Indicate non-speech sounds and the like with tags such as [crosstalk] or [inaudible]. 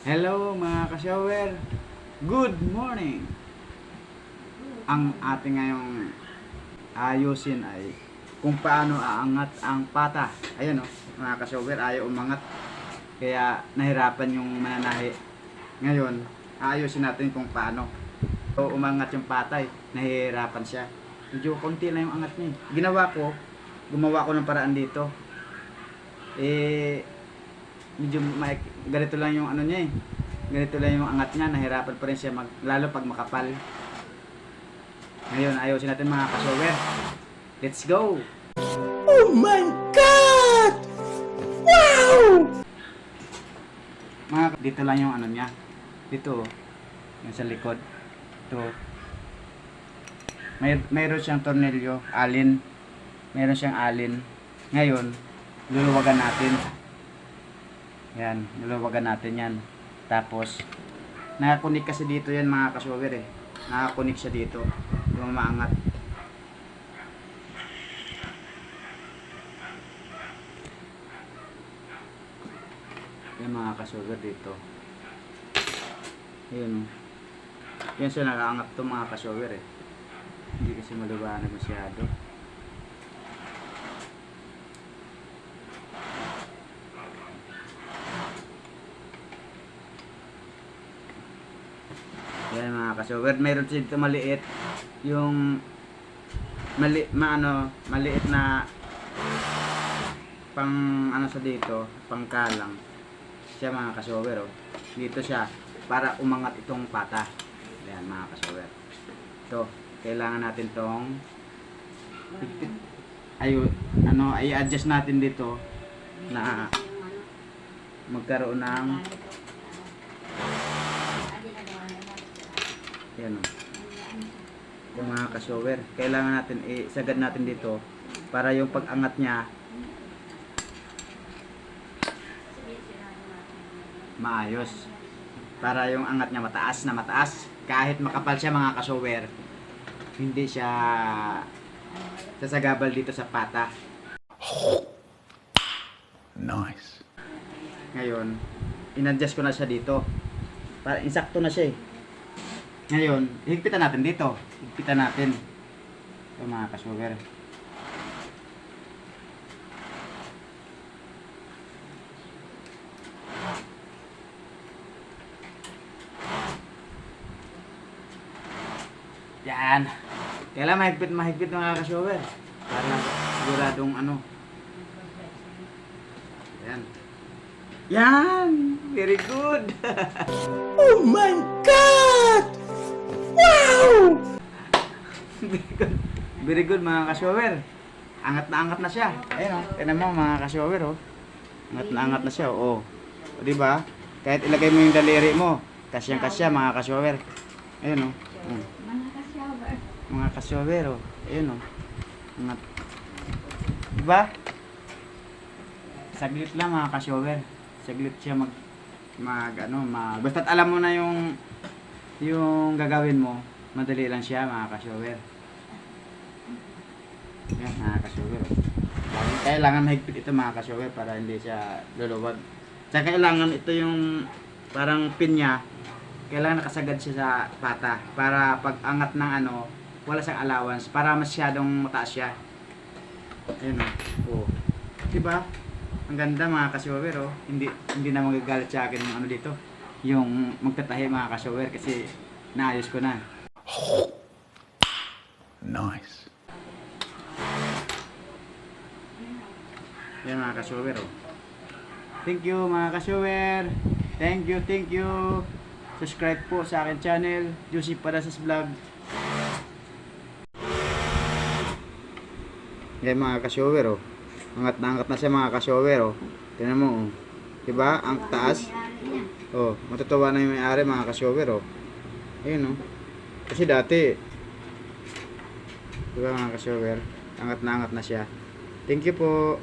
Hello mga ka-shower. Good morning. Ang ating ngayong ayusin ay kung paano aangat ang pata. Ayun o, mga ka-shower, ayaw umangat. Kaya nahirapan yung mananahi. Ngayon, ayusin natin kung paano. So, umangat yung patay, nahihirapan siya. Medyo konti lang yung angat niya. eh. Ginawa ko, gumawa ko ng paraan dito. Eh, medyo maik- ganito lang yung ano niya eh. Ganito lang yung angat niya, nahirapan pa rin siya mag, lalo pag makapal. Ngayon, ayusin natin mga kasower. Let's go! Oh my God! Wow! Mga, dito lang yung ano niya. Dito, oh. yung sa likod. Ito. May, mayroon siyang tornilyo, alin. Mayroon siyang alin. Ngayon, luluwagan natin. Yan, luluwagan natin yan. Tapos, nakakunik kasi dito yan mga kasyover eh. Nakakunik siya dito. Yung. Yan mga kasyover dito. Yun. Yan siya nakaangat to mga kasyover eh. Hindi kasi maluwanag masyado. Mga kasyover. Meron siya dito maliit. Yung mali, maano, maliit na pang ano sa dito, pang kalang. Siya mga kasyover oh. Dito siya para umangat itong pata. Ayan mga kasyover. Ito, kailangan natin tong ayo ano i-adjust natin dito na magkaroon ng yan o yung mga kasyover kailangan natin isagad natin dito para yung pag-angat niya maayos para yung angat niya mataas na mataas kahit makapal siya mga kasyover hindi siya sasagabal dito sa pata Nice. Ngayon, inadjust ko na siya dito. Para insakto na siya eh. Ngayon, higpitan natin dito. Higpitan natin. Ito mga kasugar. Yan. Kailangan mahigpit mahigpit mga kasugar. Para siguradong ano, yan. Yan! Very good! [laughs] Oh my God! Very good. Mga kasyower. Angat na angat na siya. Ayun oh. Tignan mo mga kasyower oh. Angat na angat na siya oh. O di ba? Kahit ilagay mo yung daliri mo, kasyang kasya mga kasyower. Ayun oh. Mm. Mga kasyower oh. Ayun oh. Angat. Di ba? Saglit lang mga kasyower. Saglit siya mag mag ano, mag basta't alam mo na yung yung gagawin mo, madali lang siya mga kasyower. Yan mga kasyower. Lagi- Kailangan mahigpit ito mga kasyower para hindi siya luluwag. Tsaka kailangan ito yung parang pin niya, kailangan nakasagad siya sa pata para pag angat ng ano, wala siyang allowance para masyadong mataas siya. Ayun o. Oh. Diba? Ang ganda mga kasyower oh. Hindi hindi na magagalit sa akin yung ano dito. Yung magtatahi mga kasyower kasi naayos ko na. Nice. Yan mga kasyower oh. Thank you mga kasyower. Thank you, thank you. Subscribe po sa akin channel, Juicy Parasas Vlog. Yan mga kasyower oh. Angat na angat na siya mga kasyower oh. Tingnan mo oh. Diba? Ang taas. Oh, matutuwa na yung may-ari mga kasyower oh. Ayun oh. Kasi dati Diba mga kasyower? Angat na angat na siya. Thank you po.